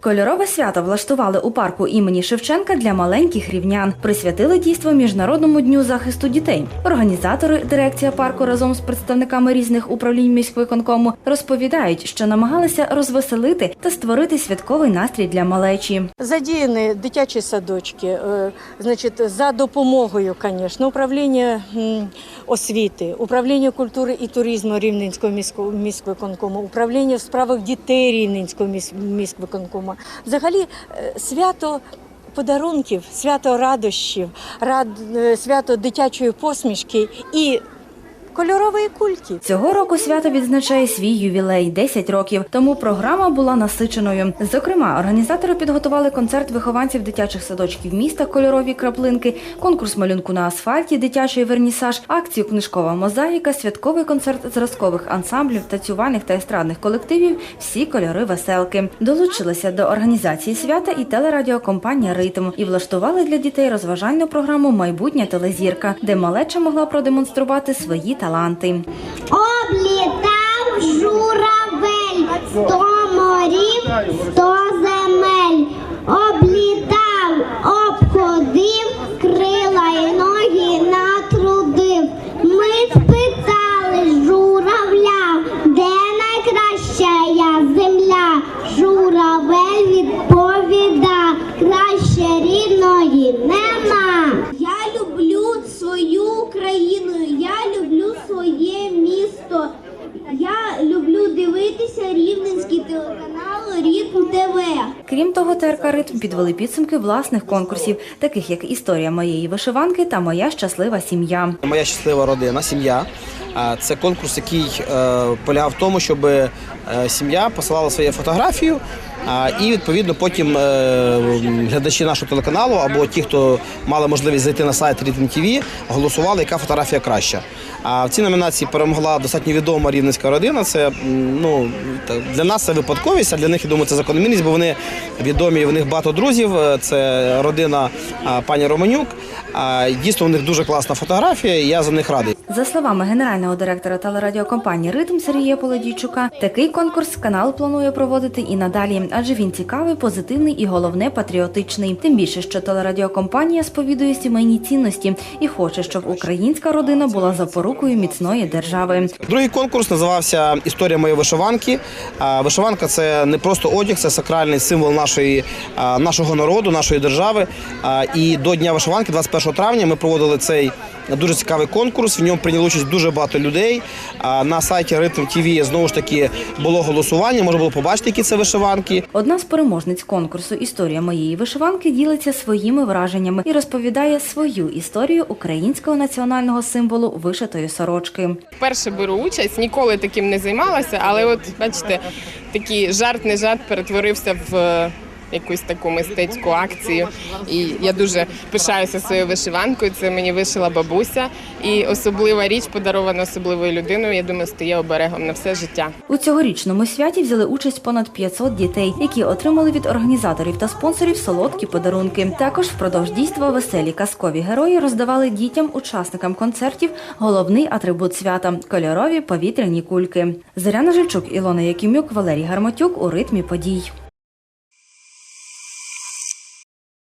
Кольорове свято влаштували у парку імені Шевченка для маленьких рівнян. Присвятили дійство Міжнародному дню захисту дітей. Організатори, дирекція парку разом з представниками різних управлінь міськвиконкому розповідають, що намагалися розвеселити та створити святковий настрій для малечі. Задіяні дитячі садочки, е, значить, за допомогою, звісно, управління освіти, управління культури і туризму Рівненського міського міськвиконкому, управління в справах дітей Рівненського міс- міськвиконкому. Взагалі е, свято. Подарунків, свято радощів, рад, е, свято дитячої посмішки і кольорової кульки. Цього року свято відзначає свій ювілей 10 років. Тому програма була насиченою. Зокрема, організатори підготували концерт вихованців дитячих садочків міста Кольорові краплинки, конкурс малюнку на асфальті, дитячий вернісаж, акцію Книжкова мозаїка, святковий концерт зразкових ансамблів, танцювальних та естрадних колективів. Всі кольори веселки долучилися до організації свята і телерадіокомпанія Ритм і влаштували для дітей розважальну програму Майбутня телезірка, де малеча могла продемонструвати свої таланти. Облітав журавель сто морів, сто земель. Облітав, обходив, крила й ноги натрудив. Ми спитали журавля, де найкраща земля. Журавель відповіда, краще рідної нема. Я люблю свою країну, я люблю своє місто. Я люблю дивитися рівненський телеканал Рітм ТВ. Крім того, ТРК «Ритм» підвели підсумки власних конкурсів, таких як історія моєї вишиванки та моя щаслива сім'я. Моя щаслива родина, сім'я. А, Це конкурс, який е, полягав в тому, щоб е, сім'я посилала свою фотографію, і відповідно потім е, глядачі нашого телеканалу або ті, хто мали можливість зайти на сайт Ритм ТВ, голосували, яка фотографія краща. А в цій номінації перемогла достатньо відома рівненська родина. Це ну для нас це випадковість, а для них я думаю, це закономірність, бо вони відомі. У них багато друзів. Е, Це родина пані Романюк. Дійсно, у них дуже класна фотографія. і Я за них радий. За словами генерального директора телерадіокомпанії Ритм Сергія Полодійчука, такий конкурс канал планує проводити і надалі, адже він цікавий, позитивний і головне патріотичний. Тим більше, що телерадіокомпанія сповідує сімейні цінності і хоче, щоб українська родина була запорукою міцної держави. Другий конкурс називався Історія моєї вишиванки. Вишиванка це не просто одяг, це сакральний символ нашої, нашого народу, нашої держави. І до Дня вишиванки, 21 травня, ми проводили цей дуже цікавий конкурс. В ньому прийняли участь дуже багато людей. А, На сайті Ритм ТВ знову ж таки було голосування. Можна було побачити, які це вишиванки. Одна з переможниць конкурсу Історія моєї вишиванки ділиться своїми враженнями і розповідає свою історію українського національного символу вишитої сорочки. Вперше беру участь, ніколи таким не займалася, але от бачите, такий жарт не жарт перетворився в якусь таку мистецьку акцію. І я дуже пишаюся своєю вишиванкою. Це мені вишила бабуся. І особлива річ, подарована особливою людиною. Я думаю, стає оберегом на все життя. У цьогорічному святі взяли участь понад 500 дітей, які отримали від організаторів та спонсорів солодкі подарунки. Також впродовж дійства веселі казкові герої роздавали дітям, учасникам концертів головний атрибут свята кольорові повітряні кульки. Зоряна Жильчук, Ілона Якимюк, Валерій Гарматюк у ритмі подій.